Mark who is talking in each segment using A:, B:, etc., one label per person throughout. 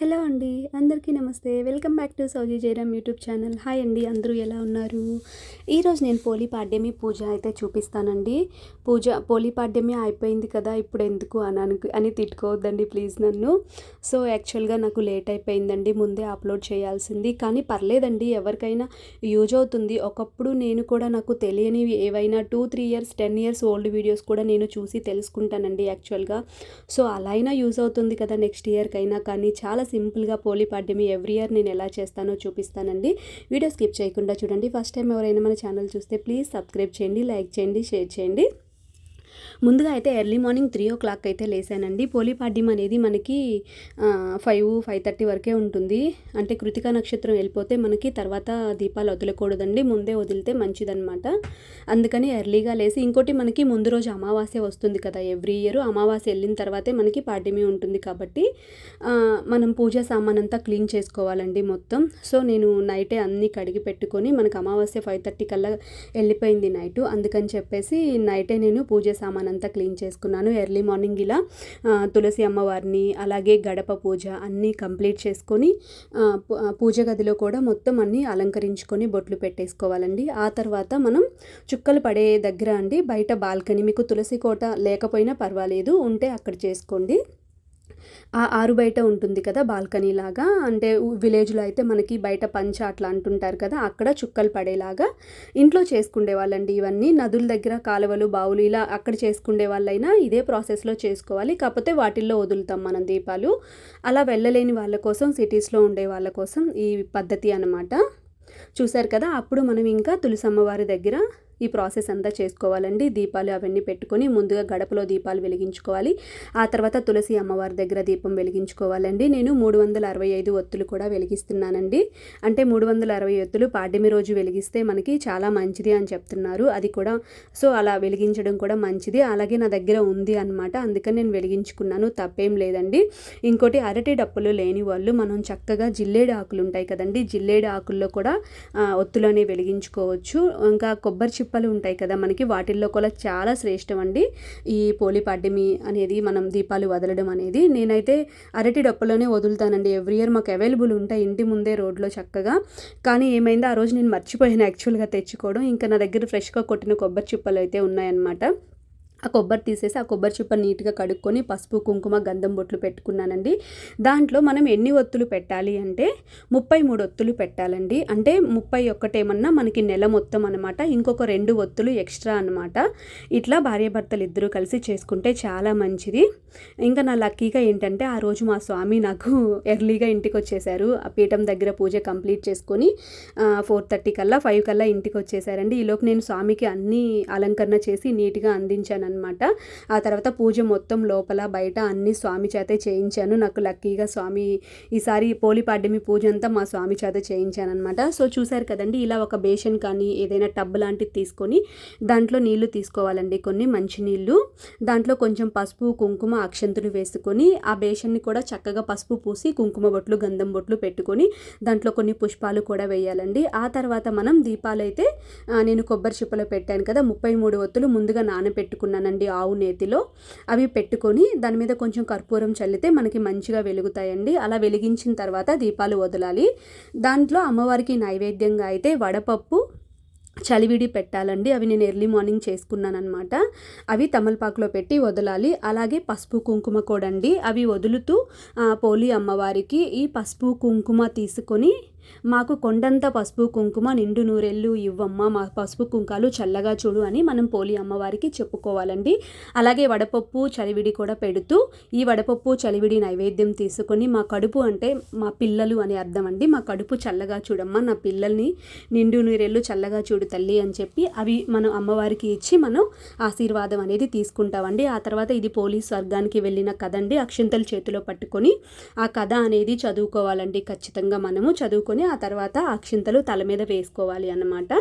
A: Hello అండి అందరికీ నమస్తే. వెల్కమ్ బ్యాక్ టు సౌజీ జయరామ్ యూట్యూబ్ ఛానల్. హాయ్ అండి అందరూ ఎలా ఉన్నారు? ఈరోజు నేను పోలీ పాడ్యమి పూజ అయితే చూపిస్తానండి. పూజ పోలీ పాడ్యమి అయిపోయింది కదా ఇప్పుడు ఎందుకు అని అని తిట్టుకోవద్దండి ప్లీజ్ నన్ను. సో యాక్చువల్గా నాకు లేట్ అయిపోయిందండి ముందే అప్లోడ్ చేయాల్సింది. కానీ పర్లేదండి ఎవరికైనా యూజ్ అవుతుంది. ఒకప్పుడు నేను కూడా నాకు తెలియని ఏవైనా two three years ten years old videos కూడా నేను చూసి తెలుసుకుంటానండి యాక్చువల్గా. సో అలా అయినా యూజ్ అవుతుంది కదా నెక్స్ట్ ఇయర్కైనా. కానీ చాలా సింపుల్గా పోలీ పాడ్యమి ఎవ్రీ ఇయర్ నేను ఎలా చేస్తానో చూపిస్తానండి. వీడియో స్కిప్ చేయకుండా చూడండి. ఫస్ట్ టైం ఎవరైనా మన ఛానల్ చూస్తే ప్లీజ్ సబ్స్క్రైబ్ చేయండి లైక్ చేయండి షేర్ చేయండి. ముందుగా అయితే early morning three o'clock అయితే లేసానండి. పోలిపాడ్యం అనేది మనకి ఫైవ్ ఫైవ్ థర్టీ వరకే ఉంటుంది. అంటే కృతికా నక్షత్రం వెళ్ళిపోతే మనకి తర్వాత దీపాలు వదలకూడదండి. ముందే వదిలితే మంచిదన్నమాట. అందుకని ఎర్లీగా లేసి ఇంకోటి మనకి ముందు రోజు అమావాస్య వస్తుంది కదా ఎవ్రీ ఇయర్ అమావాస్య వెళ్ళిన తర్వాతే మనకి పాడ్యమి ఉంటుంది కాబట్టి మనం పూజా సామాన్ అంతా క్లీన్ చేసుకోవాలండి మొత్తం. సో నేను నైటే అన్నీ కడిగి పెట్టుకొని మనకు అమావాస్య ఫైవ్ థర్టీ కల్లా వెళ్ళిపోయింది నైట్. అందుకని చెప్పేసి నైటే నేను పూజ సామాన్ అంతా క్లీన్ చేసుకున్నాను. ఎర్లీ మార్నింగ్ ఇలా తులసి అమ్మవారిని అలాగే గడప పూజ అన్నీ కంప్లీట్ చేసుకొని పూజ గదిలో కూడా మొత్తం అన్నీ అలంకరించుకొని బొట్లు పెట్టేసుకోవాలండి. ఆ తర్వాత మనం చుక్కలు పడే దగ్గర అండి బయట బాల్కనీ. మీకు తులసి కోట లేకపోయినా పర్వాలేదు ఉంటే అక్కడ చేసుకోండి. ఆ ఆరు బయట ఉంటుంది కదా బాల్కనీ లాగా. అంటే విలేజ్లో అయితే మనకి బయట పంచ అట్లా అంటుంటారు కదా అక్కడ చుక్కలు పడేలాగా ఇంట్లో చేసుకునే వాళ్ళండి ఇవన్నీ. నదుల దగ్గర కాలువలు బావులు ఇలా అక్కడ చేసుకునే వాళ్ళైనా ఇదే ప్రాసెస్లో చేసుకోవాలి. కాకపోతే వాటిల్లో వదులుతాం మనం దీపాలు. అలా వెళ్ళలేని వాళ్ళ కోసం సిటీస్లో ఉండే వాళ్ళ కోసం ఈ పద్ధతి అనమాట చూశారు కదా అప్పుడు మనం ఇంకా తులసమ్మవారి దగ్గర ఈ ప్రాసెస్ అంతా చేసుకోవాలండి. దీపాలు అవన్నీ పెట్టుకొని ముందుగా గడపలో దీపాలు వెలిగించుకోవాలి. ఆ తర్వాత తులసి అమ్మవారి దగ్గర దీపం వెలిగించుకోవాలండి. నేను మూడు వందల అరవై ఐదు ఒత్తులు కూడా వెలిగిస్తున్నానండి. అంటే మూడు వందల అరవై ఒత్తులు పాడ్యమి రోజు వెలిగిస్తే మనకి చాలా మంచిది అని చెప్తున్నారు. అది కూడా సో అలా వెలిగించడం కూడా మంచిది. అలాగే నా దగ్గర ఉంది అనమాట అందుకని నేను వెలిగించుకున్నాను. తప్పేం లేదండి. ఇంకోటి అరటి డప్పులు లేని వాళ్ళు మనం చక్కగా జిల్లేడు ఆకులు ఉంటాయి కదండి. జిల్లేడు ఆకుల్లో కూడా ఒత్తులోనే వెలిగించుకోవచ్చు. ఇంకా కొబ్బరి చిప్పలు ఉంటాయి కదా మనకి వాటిల్లో కూడా చాలా శ్రేష్టం అండి ఈ పోలిపాడ్యమి అనేది మనం దీపాలు వదలడం అనేది. నేనైతే అరటి డప్పులోనే వదులుతానండి. ఎవ్రీ ఇయర్ మాకు అవైలబుల్ ఉంటాయి ఇంటి ముందే రోడ్లో చక్కగా. కానీ ఏమైందో ఆ రోజు నేను మర్చిపోయాను యాక్చువల్గా తెచ్చుకోవడం. ఇంకా నా దగ్గర ఫ్రెష్గా కొట్టిన కొబ్బరి చిప్పలు అయితే ఉన్నాయన్నమాట. ఆ కొబ్బరి తీసేసి ఆ కొబ్బరి చిప్ప నీట్గా కడుక్కొని పసుపు కుంకుమ గంధం బొట్లు పెట్టుకున్నానండి. దాంట్లో మనం ఎన్ని ఒత్తులు పెట్టాలి అంటే ముప్పై మూడు ఒత్తులు పెట్టాలండి. అంటే ముప్పై ఒక్కటేమన్నా మనకి నెల మొత్తం అనమాట ఇంకొక రెండు ఒత్తులు ఎక్స్ట్రా అనమాట ఇట్లా భార్యాభర్తలు ఇద్దరూ కలిసి చేసుకుంటే చాలా మంచిది. ఇంకా నా లక్కీగా ఏంటంటే ఆ రోజు మా స్వామి నాకు ఎర్లీగా ఇంటికి వచ్చేసారు ఆ పీఠం దగ్గర పూజ కంప్లీట్ చేసుకొని ఫోర్ థర్టీ కల్లా ఫైవ్ కల్లా ఇంటికి వచ్చేసారండి ఈలోపు నేను స్వామికి అన్నీ అలంకరణ చేసి నీట్గా అందించాను అనమాట. ఆ తర్వాత పూజ మొత్తం లోపల బయట అన్ని స్వామి చేతే చేయించాను. నాకు లక్కీగా స్వామి ఈసారి పోలిపాడ్యమి పూజ అంతా మా స్వామి చేత చేయించాను అనమాట. సో చూసారు కదండి ఇలా ఒక బేషన్ కానీ ఏదైనా టబ్ లాంటిది తీసుకొని దాంట్లో నీళ్ళు తీసుకోవాలండి కొన్ని మంచి నీళ్ళు. దాంట్లో కొంచెం పసుపు కుంకుమ అక్షంతులు వేసుకొని ఆ బేషన్ని కూడా చక్కగా పసుపు పూసి కుంకుమ బొట్లు గంధం బొట్లు పెట్టుకొని దాంట్లో కొన్ని పుష్పాలు కూడా వేయాలండి. ఆ తర్వాత మనం దీపాలు అయితే నేను కొబ్బరి చిప్పలో పెట్టాను కదా ముప్పై మూడు ఒత్తులు ముందుగా నానబెట్టుకున్నాను. తీసుకున్నానండి ఆవు నేతిలో. అవి పెట్టుకొని దాని మీద కొంచెం కర్పూరం చల్లితే మనకి మంచిగా వెలుగుతాయండి. అలా వెలిగించిన తర్వాత దీపాలు వదలాలి. దాంట్లో అమ్మవారికి నైవేద్యంగా అయితే వడపప్పు చలివిడి పెట్టాలండి. అవి నేను ఎర్లీ మార్నింగ్ చేసుకున్నాను అనమాట అవి తమలపాకులో పెట్టి వదలాలి. అలాగే పసుపు కుంకుమ కూడా అండి అవి వదులుతూ పోలి అమ్మవారికి ఈ పసుపు కుంకుమ తీసుకొని మాకు కొండంత పసుపు కుంకుమ నిండు నూరెళ్ళు ఇవ్వమ్మ మా పసుపు కుంకాలు చల్లగా చూడు అని మనం పోలి అమ్మవారికి చెప్పుకోవాలండి. అలాగే వడపప్పు చలివిడి కూడా పెడుతూ ఈ వడపప్పు చలివిడి నైవేద్యం తీసుకొని మా కడుపు అంటే మా పిల్లలు అని అర్థం అండి. మా కడుపు చల్లగా చూడమ్మ నా పిల్లల్ని నిండు నూరెళ్ళు చల్లగా చూడు తల్లి అని చెప్పి అవి మనం అమ్మవారికి ఇచ్చి మనం ఆశీర్వాదం అనేది తీసుకుంటామండి. ఆ తర్వాత ఇది పోలీస్ వర్గానికి వెళ్ళిన కథ అండి. అక్షంతలు చేతిలో పట్టుకొని ఆ కథ అనేది చదువుకోవాలండి ఖచ్చితంగా మనము. చదువుకొని తీసుకొని ఆ తర్వాత అక్షింతలు తల మీద వేసుకోవాలి అన్నమాట.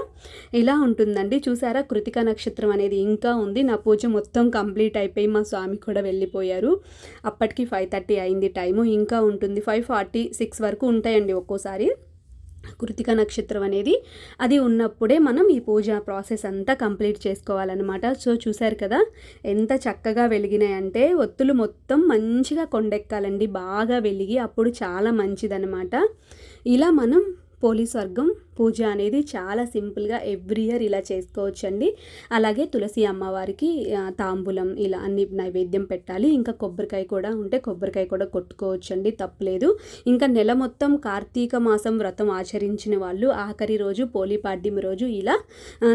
A: ఇలా ఉంటుందండి. చూసారా? కృతిక నక్షత్రం అనేది ఇంకా ఉంది. నా పూజ మొత్తం కంప్లీట్ అయిపోయి మా స్వామి కూడా వెళ్ళిపోయారు. అప్పటికి ఫైవ్ థర్టీ అయింది టైము. ఇంకా ఉంటుంది. ఫైవ్ ఫార్టీ సిక్స్ వరకు ఉంటాయండి ఒక్కోసారి. కృతిక నక్షత్రం అనేది అది ఉన్నప్పుడే మనం ఈ పూజ ప్రాసెస్ అంతా కంప్లీట్ చేసుకోవాలన్నమాట. సో చూశారు కదా? ఎంత చక్కగా వెలిగినాయంటే ఒత్తులు మొత్తం మంచిగా కొండెక్కాలండి. బాగా వెలిగి అప్పుడు చాలా మంచిదన్నమాట. ఇలా మనం పోలీస్ వర్గం పూజ అనేది చాలా సింపుల్గా ఎవ్రీ ఇయర్ ఇలా చేసుకోవచ్చండి. అలాగే తులసి అమ్మవారికి తాంబూలం ఇలా అన్ని నైవేద్యం పెట్టాలి. ఇంకా కొబ్బరికాయ కూడా ఉంటే కొబ్బరికాయ కూడా కొట్టుకోవచ్చండి తప్పలేదు. ఇంకా నెల మొత్తం కార్తీక మాసం వ్రతం ఆచరించిన వాళ్ళు ఆఖరి రోజు పోలిపాడ్యం రోజు ఇలా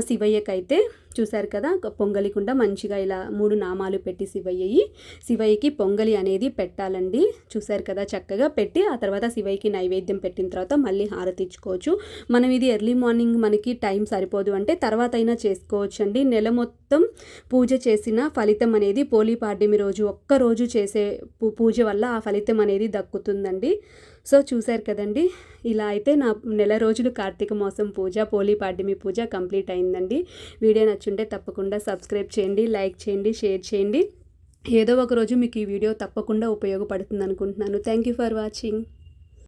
A: శివయ్యకైతే చూశారు కదా పొంగలి కుండ మంచిగా ఇలా మూడు నామాలు పెట్టి శివయ్యయి శివయ్యకి పొంగలి అనేది పెట్టాలండి. చూశారు కదా చక్కగా పెట్టి ఆ తర్వాత శివయ్యకి నైవేద్యం పెట్టిన తర్వాత మళ్ళీ హారతి ఇచ్చుకోవచ్చు. మనం ఇది ఎర్లీ మార్నింగ్ మనకి టైం సరిపోదు అంటే తర్వాత అయినా చేసుకోవచ్చు అండి నెల మొత్తం పూజ చేసిన ఫలితం అనేది పోలీపాడ్యమి రోజు ఒక్క రోజు చేసే పూ- పూజ వల్ల ఆ ఫలితం అనేది దక్కుతుందండి. సో చూశారు కదండి. ఇలా అయితే నా నెల రోజులు కార్తీక మాసం పూజ పోలీపాడ్యమి పూజ కంప్లీట్ అయిందండి. వీడియో నచ్చుంటే తప్పకుండా సబ్స్క్రైబ్ చేయండి లైక్ చేయండి షేర్ చేయండి. ఏదో ఒక రోజు మీకు ఈ వీడియో తప్పకుండా ఉపయోగపడుతుంది అనుకుంటున్నాను థ్యాంక్ యూ ఫర్ వాచింగ్.